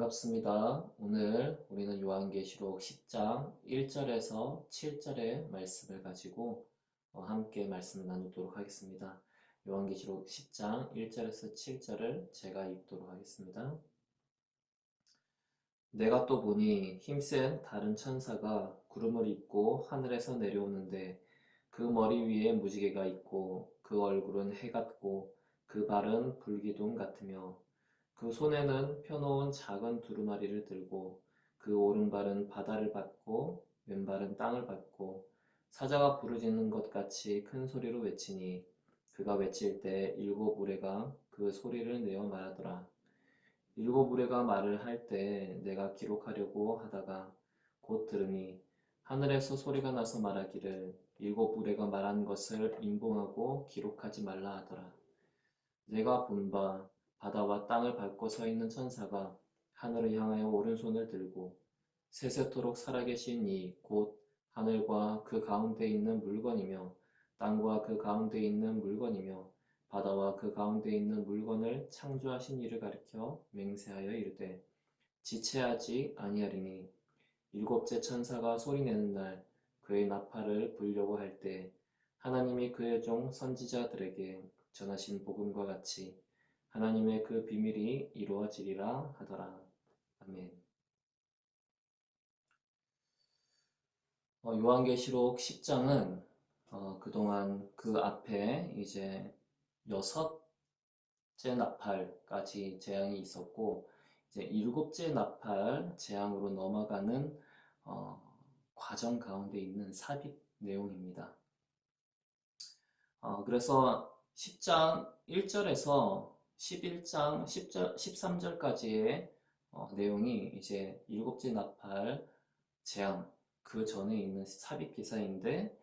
반갑습니다. 오늘 우리는 요한계시록 10장 1절에서 7절의 말씀을 가지고 어, 함께 말씀을 나누도록 하겠습니다. 요한계시록 10장 1절에서 7절을 제가 읽도록 하겠습니다. 내가 또 보니 힘센 다른 천사가 구름을 입고 하늘에서 내려오는데 그 머리 위에 무지개가 있고 그 얼굴은 해 같고 그 발은 불기둥 같으며 그 손에는 펴놓은 작은 두루마리를 들고 그 오른발은 바다를 밟고 왼발은 땅을 밟고 사자가 부르짖는 것 같이 큰 소리로 외치니 그가 외칠 때 일곱 우레가 그 소리를 내어 말하더라. 일곱 우레가 말을 할 때 내가 기록하려고 하다가 곧 들으니 하늘에서 소리가 나서 말하기를 일곱 우레가 말한 것을 인봉하고 기록하지 말라 하더라. 내가 본바 바다와 땅을 밟고 서 있는 천사가 하늘을 향하여 오른손을 들고 세세토록 살아계신 이 곧 하늘과 그 가운데 있는 물건이며 땅과 그 가운데 있는 물건이며 바다와 그 가운데 있는 물건을 창조하신 이를 가리켜 맹세하여 이르되 지체하지 아니하리니 일곱째 천사가 소리내는 날 그의 나팔을 불려고 할 때 하나님이 그의 종 선지자들에게 전하신 복음과 같이 하나님의 그 비밀이 이루어지리라 하더라. 아멘. 어, 요한계시록 10장은 어, 그동안 그 앞에 이제 여섯째 나팔까지 재앙이 있었고 이제 일곱째 나팔 재앙으로 넘어가는 어, 과정 가운데 있는 삽입 내용입니다. 어, 그래서 10장 1절에서 11장 10절, 13절까지의 어, 내용이 이제 일곱째 나팔 재앙 그 전에 있는 삽입 기사인데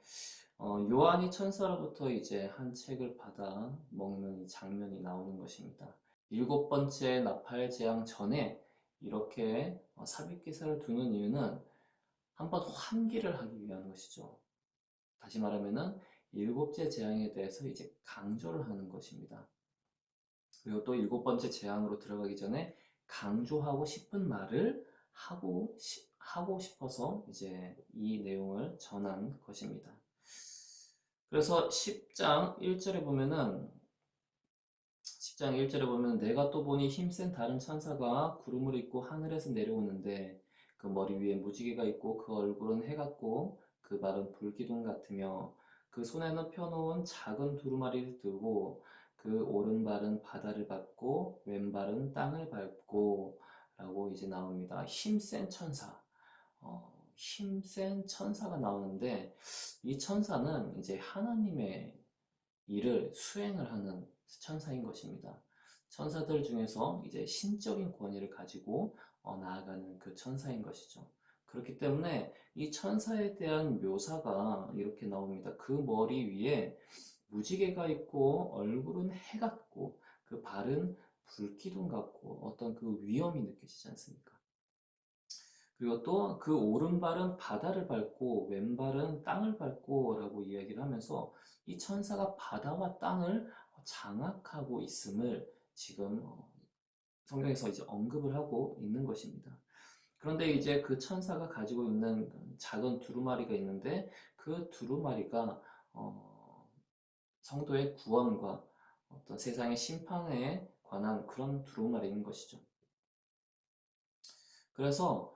어, 요한이 천사로부터 이제 한 책을 받아 먹는 이 장면이 나오는 것입니다. 일곱 번째 나팔 재앙 전에 이렇게 어, 삽입 기사를 두는 이유는 한번 환기를 하기 위한 것이죠. 다시 말하면은 일곱째 재앙에 대해서 이제 강조를 하는 것입니다. 그리고 또 일곱 번째 재앙으로 들어가기 전에 강조하고 싶은 말을 하고, 시, 하고 싶어서 이제 이 내용을 전한 것입니다. 그래서 10장 1절에 보면은 10장 1절에 보면 내가 또 보니 힘센 다른 천사가 구름을 입고 하늘에서 내려오는데 그 머리 위에 무지개가 있고 그 얼굴은 해 같고 그 발은 불기둥 같으며 그 손에는 펴놓은 작은 두루마리를 들고 그 오른발은 바다를 밟고 왼발은 땅을 밟고 라고 이제 나옵니다. 힘센 천사. 어, 힘센 천사가 나오는데 이 천사는 이제 하나님의 일을 수행을 하는 천사인 것입니다. 천사들 중에서 이제 신적인 권위를 가지고 어, 나아가는 그 천사인 것이죠. 그렇기 때문에 이 천사에 대한 묘사가 이렇게 나옵니다. 그 머리 위에 무지개가 있고 얼굴은 해 같고 그 발은 불기둥 같고 어떤 그 위험이 느껴지지 않습니까? 그리고 또 그 오른발은 바다를 밟고 왼발은 땅을 밟고 라고 이야기를 하면서 이 천사가 바다와 땅을 장악하고 있음을 지금 어, 성경에서 이제 언급을 하고 있는 것입니다. 그런데 이제 그 천사가 가지고 있는 작은 두루마리가 있는데 그 두루마리가 어, 성도의 구원과 어떤 세상의 심판에 관한 그런 두루마리인 것이죠. 그래서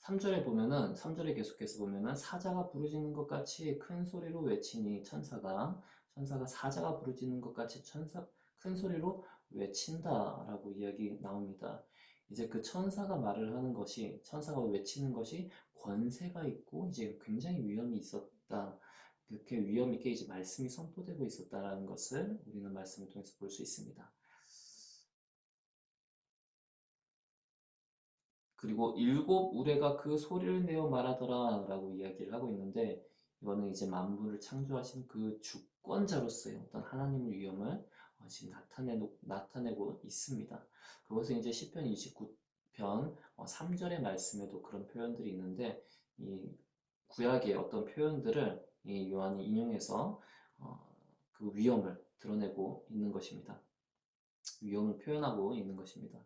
3절에 보면은 3절에 계속해서 보면은 사자가 부르짖는 것 같이 큰 소리로 외치니 천사가 천사가 사자가 부르짖는 것 같이 천사 큰 소리로 외친다라고 이야기 나옵니다. 이제 그 천사가 말을 하는 것이 천사가 외치는 것이 권세가 있고 이제 굉장히 위험이 있었다. 그렇게 위험 있게 이제 말씀이 선포되고 있었다라는 것을 우리는 말씀을 통해서 볼 수 있습니다. 그리고 일곱 우레가 그 소리를 내어 말하더라 라고 이야기를 하고 있는데 이거는 이제 만물을 창조하신 그 주권자로서의 어떤 하나님의 위엄을 어, 지금 나타내고, 나타내고 있습니다. 그것은 이제 시편 29편 3절의 어, 말씀에도 그런 표현들이 있는데 이 구약의 어떤 표현들을 이 요한이 인용해서 어, 그 위엄을 드러내고 있는 것입니다. 위엄을 표현하고 있는 것입니다.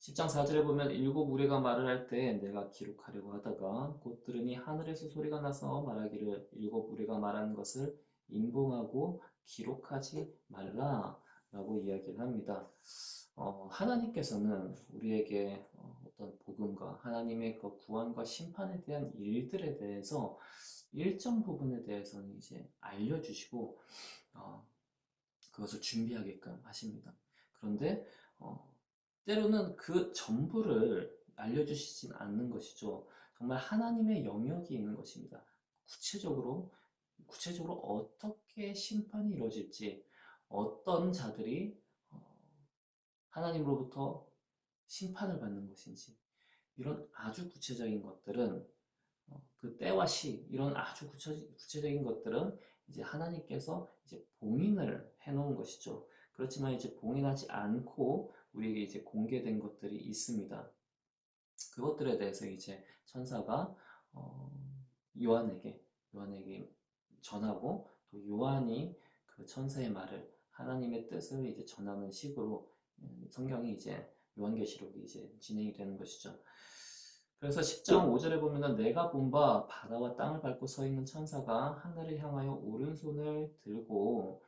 10장 4절에 보면 일곱 우리가 말을 할 때 내가 기록하려고 하다가 곧 들으니 하늘에서 소리가 나서 말하기를 일곱 우리가 말하는 것을 인봉하고 기록하지 말라 라고 이야기를 합니다. 어, 하나님께서는 우리에게 어, 어떤 복음과 하나님의 그 구원과 심판에 대한 일들에 대해서 일정 부분에 대해서는 이제 알려주시고 어, 그것을 준비하게끔 하십니다. 그런데 어, 때로는 그 전부를 알려주시진 않는 것이죠. 정말 하나님의 영역이 있는 것입니다. 구체적으로 구체적으로 어떻게 심판이 이루어질지 어떤 자들이 어, 하나님으로부터 심판을 받는 것인지 이런 아주 구체적인 것들은 어, 그 때와 시 이런 아주 구체, 구체적인 것들은 이제 하나님께서 이제 봉인을 해놓은 것이죠. 그렇지만 이제 봉인하지 않고 우리에게 이제 공개된 것들이 있습니다. 그것들에 대해서 이제 천사가 어, 요한에게 요한에게 전하고 또 요한이 그 천사의 말을 하나님의 뜻을 이제 전하는 식으로 음, 성경이 이제 요한계시록이 이제 진행이 되는 것이죠. 그래서 10장 5절에 보면은 내가 본 바 바다와 땅을 밟고 서 있는 천사가 하늘을 향하여 오른손을 들고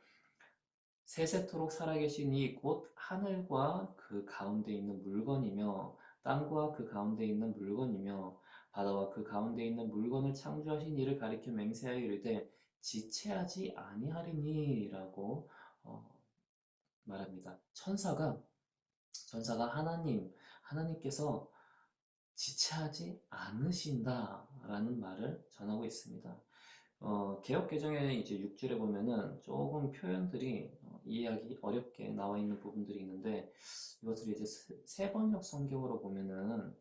세세토록 살아계신 이곧 하늘과 그 가운데 있는 물건이며 땅과 그 가운데 있는 물건이며 바다와 그 가운데 있는 물건을 창조하신 이를 가리켜 맹세하여 이르되 지체하지 아니하리니라고 어, 말합니다. 천사가 천사가 하나님 하나님께서 지체하지 않으신다라는 말을 전하고 있습니다. 어, 개혁 개정에 이제 6절에 보면은 조금 표현들이 어, 이해하기 어렵게 나와 있는 부분들이 있는데 이것을 이제 세- 세번역 성경으로 보면은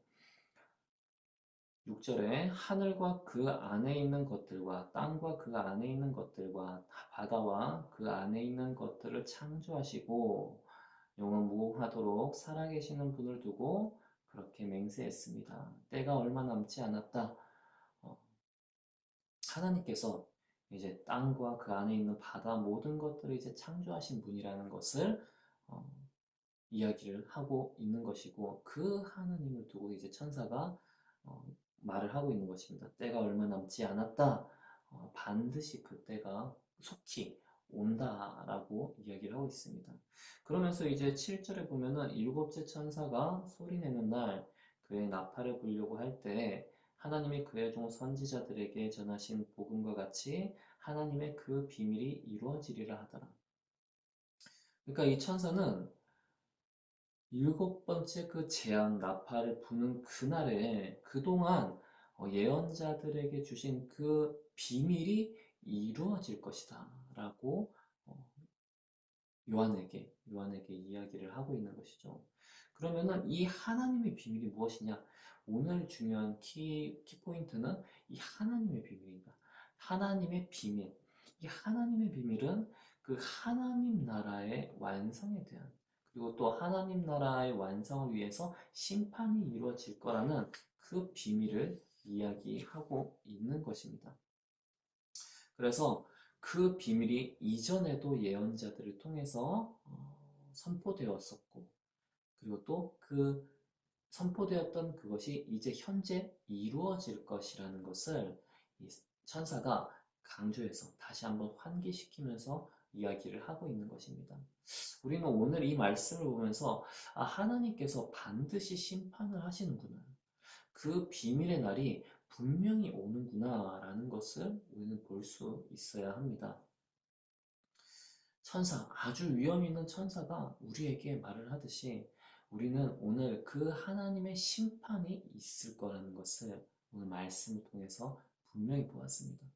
6절에 하늘과 그 안에 있는 것들과 땅과 그 안에 있는 것들과 바다와 그 안에 있는 것들을 창조하시고 영원 무궁하도록 살아계시는 분을 두고 그렇게 맹세했습니다. 때가 얼마 남지 않았다. 어, 하나님께서 이제 땅과 그 안에 있는 바다 모든 것들을 이제 창조하신 분이라는 것을 어, 이야기를 하고 있는 것이고 그 하나님을 두고 이제 천사가 어, 말을 하고 있는 것입니다. 때가 얼마 남지 않았다. 어, 반드시 그 때가 속히 온다라고 이야기를 하고 있습니다. 그러면서 이제 7절에 보면은 일곱째 천사가 소리내는 날 그의 나팔을 불려고 할 때 하나님이 그의 종 선지자들에게 전하신 복음과 같이 하나님의 그 비밀이 이루어지리라 하더라. 그러니까 이 천사는 일곱 번째 그 재앙 나팔을 부는 그날에 그동안 어, 예언자들에게 주신 그 비밀이 이루어질 것이다 라고 어, 요한에게 요한에게 이야기를 하고 있는 것이죠. 그러면은 이 하나님의 비밀이 무엇이냐? 오늘 중요한 키, 키포인트는 이 하나님의 비밀입니다. 하나님의 비밀. 이 하나님의 비밀은 그 하나님 나라의 완성에 대한 그리고 또 하나님 나라의 완성을 위해서 심판이 이루어질 거라는 그 비밀을 이야기하고 있는 것입니다. 그래서 그 비밀이 이전에도 예언자들을 통해서 어, 선포되었었고, 그리고 또 그 선포되었던 그것이 이제 현재 이루어질 것이라는 것을 이 천사가 강조해서 다시 한번 환기시키면서 이야기를 하고 있는 것입니다. 우리는 오늘 이 말씀을 보면서 아, 하나님께서 반드시 심판을 하시는구나. 그 비밀의 날이 분명히 오는구나 라는 것을 우리는 볼 수 있어야 합니다. 천사, 아주 위험 있는 천사가 우리에게 말을 하듯이 우리는 오늘 그 하나님의 심판이 있을 거라는 것을 오늘 말씀을 통해서 분명히 보았습니다.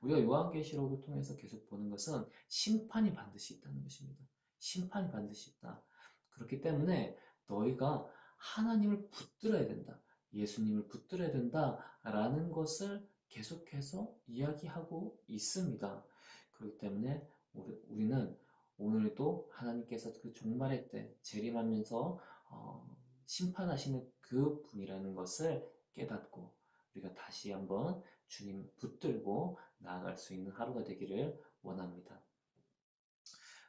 우리가 요한계시록을 통해서 계속 보는 것은 심판이 반드시 있다는 것입니다. 심판이 반드시 있다. 그렇기 때문에 너희가 하나님을 붙들어야 된다. 예수님을 붙들어야 된다 라는 것을 계속해서 이야기하고 있습니다. 그렇기 때문에 우리, 우리 는 오늘도 하나님께서 그 종말의 때 재림하면서 어, 심판하시는 그 분이라는 것을 깨닫고 우리가 다시 한번 주님 붙들고 나아갈 수 있는 하루가 되기를 원합니다.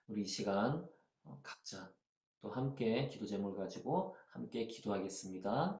우리 이 시간 어, 각자 또 함께 기도 제목을 가지고 함께 기도하겠습니다.